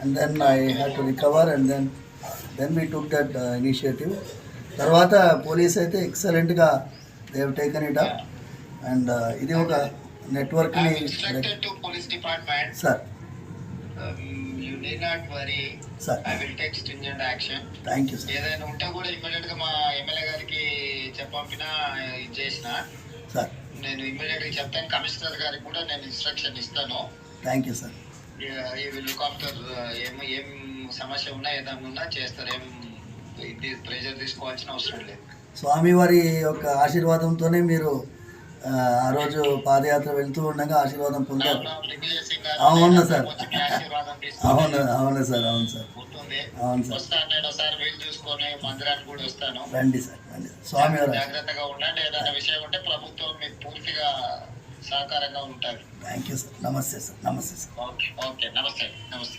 and then I have to recover and then then we took that initiative తర్వాత police అయితే ఎక్సలెంట్గా they've taken it up and ఇది ఒక నెట్వర్క్ని sir you not worry sir I will take stringent action thank you sir ఏదైనా ఉంటే కూడా ఇమ్మీడియట్గా మా ఎమ్మెల్యే గారికి చెప్పంపిన ఇది చేసిన సార్ నేను ఇమ్మీడియట్గా చెప్తాను. కమిషనర్ గారికి కూడా నేను ఇన్స్ట్రక్షన్ ఇస్తాను. Thank you sir look after ఏం ఏం సమస్య ఉన్నా ఏదైనా ఉన్నా చేస్తారు. ఏం ఇది ప్రెజర్ తీసుకోవాల్సిన అవసరం లేదు. స్వామివారి యొక్క ఆశీర్వాదంతోనే మీరు ఆ, రోజు పాదయాత్ర వెళ్తూ ఉండగా ఆశీర్వాదం పొందారు. అవును, సార్. అవును అవును సార్ అవును సార్. అవును సార్. రండి సార్ రండి. స్వామివారి జాగ్రత్తగా ఉండండి. ఏదైనా విషయం ఉంటే ప్రభుత్వం మీకు పూర్తిగా సహకారంగా ఉంటుంది థ్యాంక్ యూ సార్ నమస్తే సార్ నమస్తే సార్ ఓకే ఓకే నమస్తే నమస్తే.